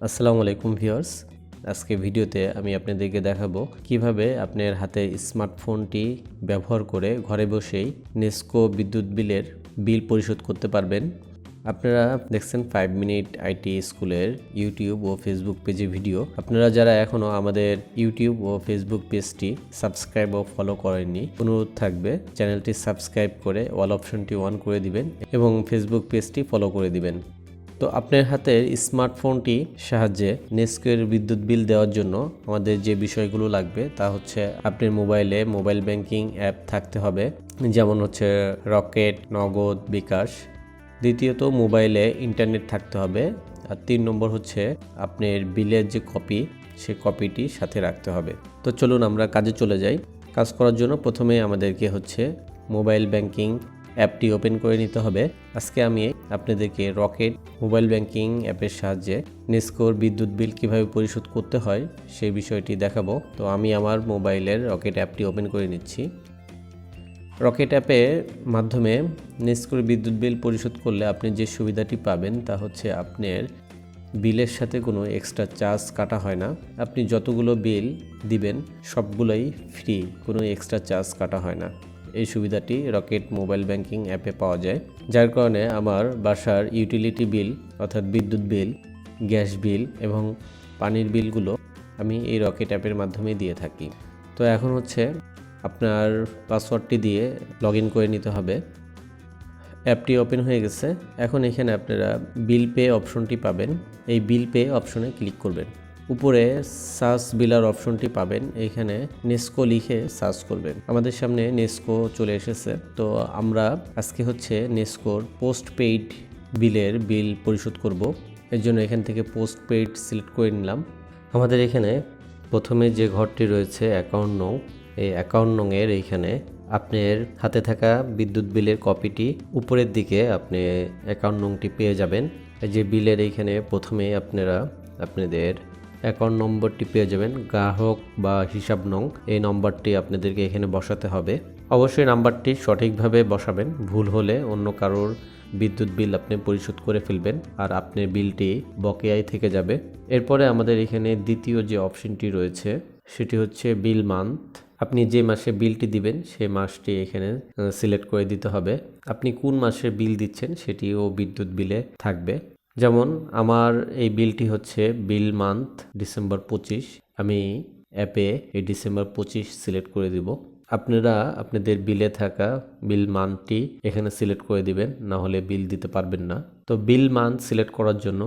আসসালামু আলাইকুম ভিউয়ার্স। আজকে ভিডিওতে আমি আপনাদেরকে দেখাবো কীভাবে আপনার হাতে স্মার্টফোনটি ব্যবহার করে ঘরে বসেই নেস্কো বিদ্যুৎ বিলের বিল পরিশোধ করতে পারবেন। আপনারা দেখছেন ফাইভ মিনিট আইটি স্কুলের ইউটিউব ও ফেসবুক পেজে ভিডিও আপনারা যারা এখনও আমাদের ইউটিউব ও ফেসবুক পেজটি সাবস্ক্রাইব ও ফলো করেননি, অনুরোধ থাকবে চ্যানেলটি সাবস্ক্রাইব করে অল অপশনটি অন করে দিবেন এবং ফেসবুক পেজটি ফলো করে দিবেন। তো আপনার হাতের স্মার্টফোনটি সাহায্যে নেস্কের বিদ্যুৎ বিল দেওয়ার জন্য আমাদের যে বিষয়গুলো লাগবে তা হচ্ছে আপনার মোবাইলে মোবাইল ব্যাংকিং অ্যাপ থাকতে হবে, যেমন হচ্ছে রকেট, নগদ, বিকাশ। দ্বিতীয়ত মোবাইলে ইন্টারনেট থাকতে হবে আর তিন নম্বর হচ্ছে আপনার বিলের যে কপি, সে কপিটি সাথে রাখতে হবে। তো চলুন আমরা কাজে চলে যাই। কাজ করার জন্য প্রথমে আমাদেরকে হচ্ছে মোবাইল ব্যাংকিং অ্যাপটি ওপেন করে নিতে হবে। আজকে আমি আপনাদেরকে রকেট, মোবাইল ব্যাংকিং অ্যাপের সাহায্যে নেস্কোর বিদ্যুৎ বিল কীভাবে পরিশোধ করতে হয় সেই বিষয়টি দেখাবো। তো আমি আমার মোবাইলের রকেট অ্যাপটি ওপেন করে নিচ্ছি। রকেট অ্যাপের মাধ্যমে নেস্কোর বিদ্যুৎ বিল পরিশোধ করলে আপনি যে সুবিধাটি পাবেন তা হচ্ছে আপনার বিলের সাথে কোনো এক্সট্রা চার্জ কাটা হয় না। আপনি যতগুলো বিল দিবেন সবগুলোই ফ্রি কোনো এক্সট্রা চার্জ কাটা হয় না। এই সুবিধাটি রকেট মোবাইল ব্যাংকিং অ্যাপে পাওয়া যায়, যার কারণে আমার বাসার ইউটিলিটি বিল অর্থাৎ বিদ্যুৎ বিল গ্যাস বিল এবং পানির বিলগুলো আমি এই রকেট অ্যাপের মাধ্যমে দিয়ে থাকি। তো এখন হচ্ছে আপনার পাসওয়ার্ডটি দিয়ে লগ করে নিতে হবে। অ্যাপটি ওপেন হয়ে গেছে। এখন এখানে আপনারা বিল পে অপশনটি পাবেন। এই বিল পে অপশনে ক্লিক করবেন। উপরে সার্চ বিলার অপশনটি পাবেন। এখানে নেস্কো লিখে সার্চ করবেন। আমাদের সামনে নেস্কো চলে এসেছে। তো আমরা আজকে হচ্ছে নেস্কোর পোস্ট পেইড বিলের বিল পরিশোধ করব। এর জন্য এখান থেকে পোস্ট পেইড সিলেক্ট করে নিলাম। আমাদের এখানে প্রথমে যে ঘরটি রয়েছে অ্যাকাউন্ট নং, এই অ্যাকাউন্ট নংয়ের এইখানে আপনার হাতে থাকা বিদ্যুৎ বিলের কপিটি উপরের দিকে আপনি অ্যাকাউন্ট নংটি পেয়ে যাবেন। যে বিলের এইখানে প্রথমে আপনারা আপনাদের অ্যাকাউন্ট নম্বরটি পেয়ে যাবেন গ্রাহক বা হিসাব নং। এই নম্বরটি আপনাদেরকে এখানে বসাতে হবে। অবশ্যই নাম্বারটি সঠিকভাবে বসাবেন। ভুল হলে অন্য কারোর বিদ্যুৎ বিল আপনি পরিশোধ করে ফেলবেন আর আপনার বিলটি বকেয়ায় থেকে যাবে। এরপরে আমাদের এখানে দ্বিতীয় যে অপশনটি রয়েছে, সেটি হচ্ছে বিল মান্থ। আপনি যে মাসে বিলটি দিবেন সেই মাসটি এখানে সিলেক্ট করে দিতে হবে। আপনি কোন মাসে বিল দিচ্ছেন, সেটিও বিদ্যুৎ বিলে থাকবে। যেমন আমার এই বিলটি হচ্ছে বিল মান্থ ডিসেম্বর পঁচিশ। আমি অ্যাপে এই ডিসেম্বর পঁচিশ সিলেক্ট করে দিব। আপনারা আপনাদের বিলে থাকা বিল মান্থটি এখানে সিলেক্ট করে দিবেন, না হলে বিল দিতে পারবেন না। তো বিল মান্থ সিলেক্ট করার জন্য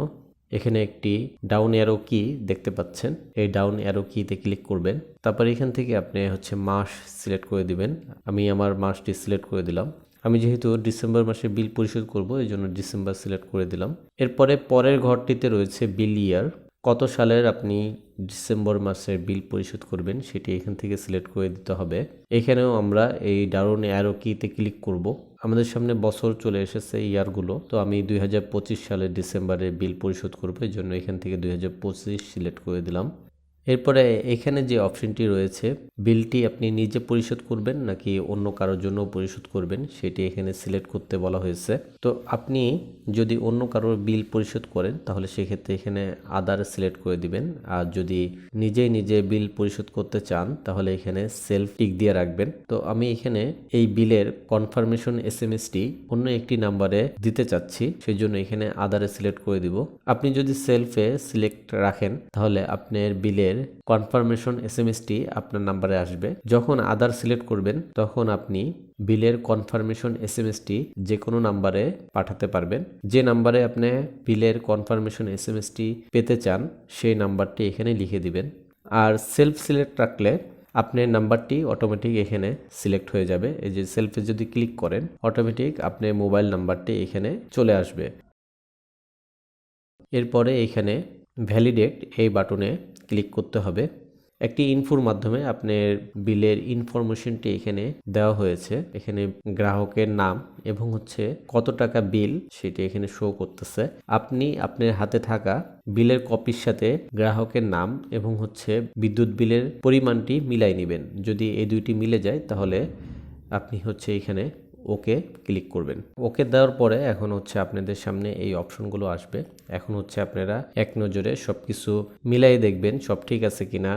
এখানে একটি ডাউন অ্যারো কি দেখতে পাচ্ছেন। এই ডাউন অ্যারো কিতে ক্লিক করবেন। তারপর এখান থেকে আপনি হচ্ছে মাস সিলেক্ট করে দিবেন। আমি আমার মাসটি সিলেক্ট করে দিলাম। আমি যেহেতু ডিসেম্বর মাসে বিল পরিশোধ করব, এই জন্য ডিসেম্বর সিলেক্ট করে দিলাম। এরপরে পরের ঘরটিতে রয়েছে বিল ইয়ার। কত সালের আপনি ডিসেম্বর মাসের বিল পরিশোধ করবেন, সেটি এখান থেকে সিলেক্ট করে দিতে হবে। এখানেও আমরা এই ডাউন অ্যারো কিতে ক্লিক করব। আমাদের সামনে বছর চলে এসেছে ইয়ারগুলো, তো আমি দুই হাজার পঁচিশ সালের ডিসেম্বরে বিল পরিশোধ করব, এই জন্য এখান থেকে দুই হাজার পঁচিশ সিলেক্ট করে দিলাম। এরপরে এখানে যে অপশনটি রয়েছে, বিলটি আপনি নিজে পরিশোধ করবেন নাকি অন্য কারোর জন্য পরিশোধ করবেন, সেটি এখানে সিলেক্ট করতে বলা হয়েছে। তো আপনি যদি অন্য কারোর বিল পরিশোধ করেন, তাহলে সেক্ষেত্রে এখানে আদার সিলেক্ট করে দিবেন। আর যদি নিজেই নিজে বিল পরিশোধ করতে চান, তাহলে এখানে সেলফ টিক দিয়ে রাখবেন। তো আমি এখানে এই বিলের কনফার্মেশন এস এম এসটি অন্য একটি নাম্বারে দিতে চাচ্ছি সেই জন্য এখানে আদারে সিলেক্ট করে দিব। আপনি যদি সেলফে সিলেক্ট রাখেন, তাহলে আপনার বিলের কনফার্মেশন এস এম এসটি আপনার নাম্বারে আসবে। যখন আদার সিলেক্ট করবেন, তখন আপনি বিলের কনফার্মেশন এস এম এসটি যে কোনো নাম্বারে পাঠাতে পারবেন। যে নাম্বারে আপনি বিলের কনফার্মেশন এস এম এসটি পেতে চান, সেই নাম্বারটি এখানে লিখে দিবেন। আর সেলফ সিলেক্ট রাখলে আপনার নাম্বারটি অটোমেটিক এখানে সিলেক্ট হয়ে যাবে। এই যে সেলফে যদি ক্লিক করেন অটোমেটিক আপনার মোবাইল নাম্বারটি এখানে চলে আসবে। এরপরে এখানে ভ্যালিডেট এই বাটনে ক্লিক করতে হবে। একটি ইনফোর মাধ্যমে আপনার বিলের ইনফরমেশনটি এখানে দেওয়া হয়েছে। এখানে গ্রাহকের নাম এবং হচ্ছে কত টাকা বিল সেটি এখানে শো করতেছে। আপনি আপনার হাতে থাকা বিলের কপির সাথে গ্রাহকের নাম এবং হচ্ছে বিদ্যুৎ বিলের পরিমাণটি মিলাই নেবেন। যদি এই দুইটি মিলে যায় তাহলে আপনি হচ্ছে এখানে ওকে ক্লিক করবেন। ওকে দেওয়ার পরে এখন হচ্ছে আপনাদের সামনে এই অপশনগুলো আসবে। এখন হচ্ছে আপনারা এক নজরে সব কিছু মিলাই দেখবেন, সব ঠিক আছে কিনা।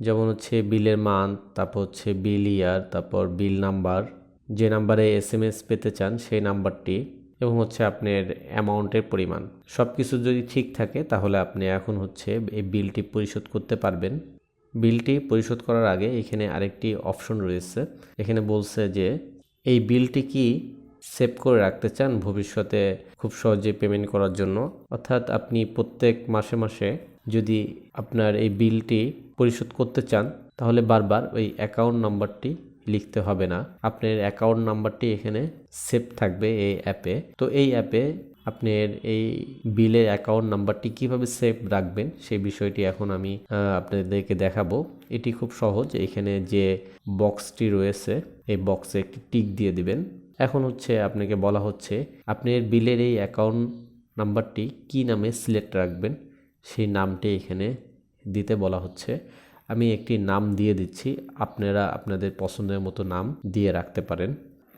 যেমন হচ্ছে বিলের মান, তারপর হচ্ছে বিল ইয়ার, তারপর বিল নাম্বার। যে নাম্বারে এস এম এস পেতে চান সেই নাম্বারটি এবং হচ্ছে আপনার অ্যামাউন্টের পরিমাণ। সব কিছু যদি ঠিক থাকে তাহলে আপনি এখন হচ্ছে এই বিলটি পরিশোধ করতে পারবেন। বিলটি পরিশোধ করার আগে এখানে আরেকটি অপশন রয়েছে। এখানে বলছে যে এই বিলটি কি সেভ করে রাখতে চান ভবিষ্যতে খুব সহজে পেমেন্ট করার জন্য? অর্থাৎ আপনি প্রত্যেক মাসে মাসে যদি আপনার এই বিলটি পরিশোধ করতে চান, তাহলে বারবার ওই অ্যাকাউন্ট নাম্বারটি লিখতে হবে না। আপনার অ্যাকাউন্ট নাম্বারটি এখানে সেভ থাকবে এই অ্যাপে। তো এই অ্যাপে আপনার এই বিলের অ্যাকাউন্ট নাম্বারটি কীভাবে সেভ রাখবেন সেই বিষয়টি এখন আমি আপনাদেরকে দেখাবো। এটি খুব সহজ, এখানে যে বক্সটি রয়েছে, এই বক্সে একটি টিক দিয়ে দিবেন। এখন হচ্ছে আপনাকে বলা হচ্ছে আপনার বিলের এই অ্যাকাউন্ট নাম্বারটি কি নামে সিলেক্ট রাখবেন? সেই নামটি এখানে দিতে বলা হচ্ছে। আমি একটি নাম দিয়ে দিচ্ছি, আপনারা আপনাদের পছন্দের মতো নাম দিয়ে রাখতে পারেন।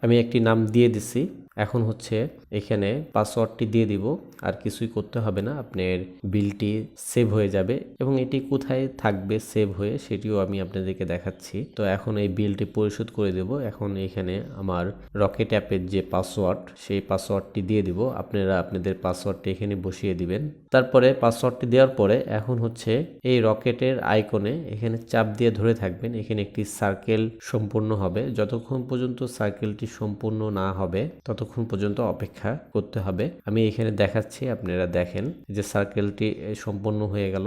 আমি একটি নাম দিয়ে দিছি এখন হচ্ছে এখানে পাসওয়ার্ডটি দিয়ে দিব, আর কিছুই করতে হবে না, আপনার বিলটি সেভ হয়ে যাবে এবং এটি কোথায় থাকবে সেভ হয়ে সেটিও আমি আপনাদেরকে দেখাচ্ছি। তো এখন এই বিলটি পরিশোধ করে দেব। এখন এখানে আমার রকেট অ্যাপের যে পাসওয়ার্ড, সেই পাসওয়ার্ডটি দিয়ে দিব। আপনারা আপনাদের পাসওয়ার্ডটি এখানে বসিয়ে দিবেন। তারপরে পাসওয়ার্ডটি দেওয়ার পরে এখন হচ্ছে এই রকেটের আইকনে এখানে চাপ দিয়ে ধরে থাকবেন। এখানে একটি সার্কেল সম্পূর্ণ হবে। যতক্ষণ পর্যন্ত সার্কেলটি সম্পূর্ণ না হবে ততক্ষণ পর্যন্ত অপেক্ষা করতে হবে। আমি এখানে দেখাচ্ছি, আপনারা দেখেন যে সার্কেলটি সম্পন্ন হয়ে গেল।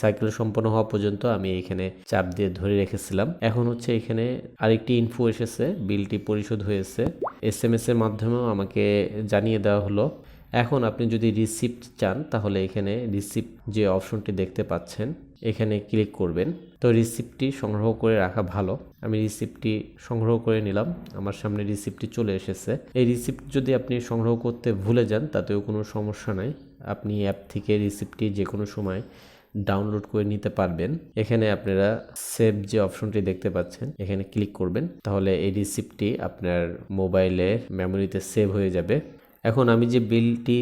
সার্কেল সম্পূর্ণ হওয়া পর্যন্ত আমি এখানে চাপ দিয়ে ধরে রেখেছিলাম। এখন হচ্ছে এখানে আরেকটি ইনফো এসেছে বিলটি পরিশোধ হয়েছে। এস এম এস এর মাধ্যমেও আমাকে জানিয়ে দেওয়া হলো। এখন আপনি যদি রিসিপ্ট চান, তাহলে এখানে রিসিপ্ট যে অপশনটি দেখতে পাচ্ছেন, এখানে ক্লিক করবেন। তো রিসিপ্টটি সংগ্রহ করে রাখা ভালো। আমি রিসিপ্টটি সংগ্রহ করে নিলাম। আমার সামনে রিসিপ্টটি চলে এসেছে। এই রিসিপ্ট যদি আপনি সংগ্রহ করতে ভুলে যান, তাতেও কোনো সমস্যা নাই। আপনি অ্যাপ থেকে রিসিপ্টটি যে কোনো সময় ডাউনলোড করে নিতে পারবেন। এখানে আপনারা সেভ যে অপশনটি দেখতে পাচ্ছেন, এখানে ক্লিক করবেন। তাহলে এই রিসিপ্টটি আপনার মোবাইলে মেমোরিতে সেভ হয়ে যাবে। এখন আমি যে বিলটি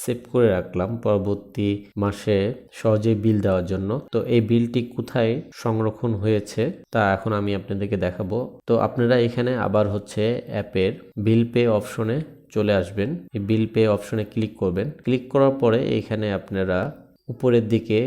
সেভ করে রাখলাম পরবর্তী মাসে সহজে বিল দেওয়ার জন্য, তো এই বিলটি কোথায় সংরক্ষণ হয়েছে তা এখন আমি আপনাদেরকে দেখাবো। তো আপনারা এখানে আবার হচ্ছে অ্যাপের বিল পে অপশনে চলে আসবেন। এই বিল পে অপশনে ক্লিক করবেন। ক্লিক করার পরে এখানে আপনারা উপরের দিকে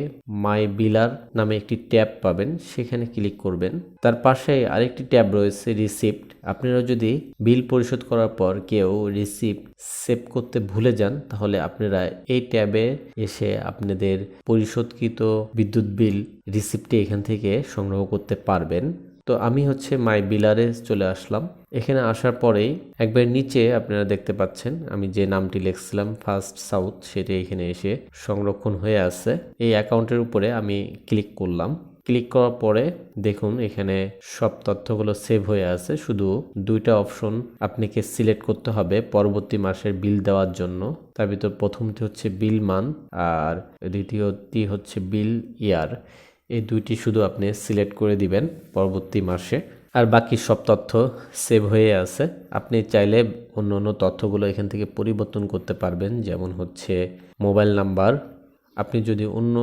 মাই বিলার নামে একটি ট্যাব পাবেন, সেখানে ক্লিক করবেন। তার পাশে আরেকটি ট্যাব রয়েছে, রিসিপ্ট। আপনারা যদি বিল পরিশোধ করার পর কেউ রিসিপ্ট সেভ করতে ভুলে যান, তাহলে আপনারা এই ট্যাবে এসে আপনাদের পরিশোধকৃত বিদ্যুৎ বিল রিসিপ্টটি এখান থেকে সংগ্রহ করতে পারবেন। তো আমি হচ্ছে মাই বিলারে চলে আসলাম। এখানে আসার পরেই একবার নিচে আপনারা দেখতে পাচ্ছেন, আমি যে নামটি লিখছিলাম, ফার্স্ট সাউথ, সেটি এখানে এসে সংরক্ষণ হয়ে আছে। এই অ্যাকাউন্টের উপরে আমি ক্লিক করলাম। ক্লিক করার পরে দেখুন, এখানে সব তথ্যগুলো সেভ হয়ে আছে। শুধু দুইটা অপশন আপনাকে সিলেক্ট করতে হবে পরবর্তী মাসের বিল দেওয়ার জন্য। তার ভিতর প্রথমটি হচ্ছে বিল মান আর দ্বিতীয়টি হচ্ছে বিল ইয়ার। এই দুইটি শুধু আপনি সিলেক্ট করে দিবেন পরবর্তী মাসে। আর বাকি সব তথ্য সেভ হয়ে আছে। আপনি চাইলে অন্য অন্য তথ্যগুলো এখান থেকে পরিবর্তন করতে পারবেন, যেমন হচ্ছে মোবাইল নাম্বার। আপনি যদি অন্য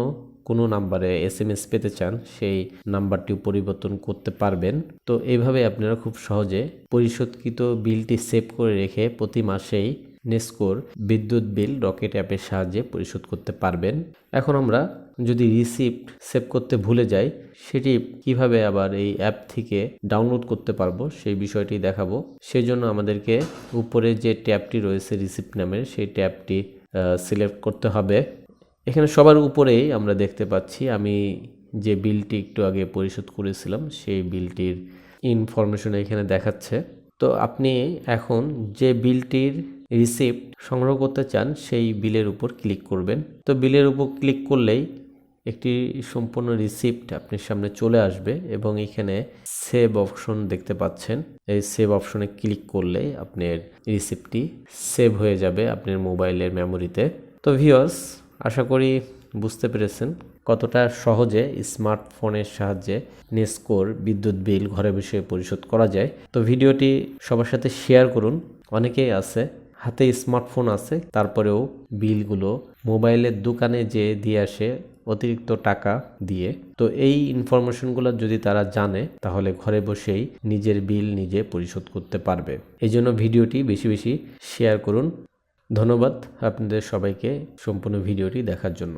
কোনো নাম্বারে এস এম এস পেতে চান, সেই নাম্বারটিও পরিবর্তন করতে পারবেন। তো এইভাবে আপনারা খুব সহজে পরিশোধকৃত বিলটি সেভ করে রেখে প্রতি মাসেই নেস্কোর বিদ্যুৎ বিল রকেট অ্যাপের সাহায্যে পরিশোধ করতে পারবেন। এখন আমরা যদি রিসিপ্ট সেভ করতে ভুলে যাই, সেটি কীভাবে আবার এই অ্যাপ থেকে ডাউনলোড করতে পারব সেই বিষয়টি দেখাবো। সেই জন্য আমাদেরকে উপরে যে ট্যাবটি রয়েছে রিসিপ্ট নামের, সেই ট্যাবটি সিলেক্ট করতে হবে। এখানে সবার উপরেই আমরা দেখতে পাচ্ছি, আমি যে বিলটি একটু আগে পরিশোধ করেছিলাম, সেই বিলটির ইনফরমেশন এখানে দেখাচ্ছে। তো আপনি এখন যে বিলটির রিসিপ্ট সংগ্রহ করতে চান, সেই বিলের উপর ক্লিক করবেন। তো বিলের উপর ক্লিক করলেই একটি সম্পূর্ণ রিসিপ্ট আপনার সামনে চলে আসবে এবং এখানে সেভ অপশন দেখতে পাচ্ছেন। এই সেভ অপশনে ক্লিক করলে আপনার রিসিপ্টটি সেভ হয়ে যাবে আপনার মোবাইলের মেমোরিতে। তো ভিওর্স আশা করি বুঝতে পেরেছেন কতটা সহজে স্মার্টফোনের সাহায্যে নেস্কোর বিদ্যুৎ বিল ঘরে বসে পরিশোধ করা যায়। তো ভিডিওটি সবার সাথে শেয়ার করুন। অনেকেই আছে হাতে স্মার্টফোন আছে, তারপরেও বিলগুলো মোবাইলের দোকানে যে দিয়ে আসে অতিরিক্ত টাকা দিয়ে। তো এই ইনফরমেশনগুলো যদি তারা জানে, তাহলে ঘরে বসেই নিজের বিল নিজে পরিশোধ করতে পারবে। এই জন্য ভিডিওটি বেশি বেশি শেয়ার করুন। ধন্যবাদ আপনাদের সবাইকে সম্পূর্ণ ভিডিওটি দেখার জন্য।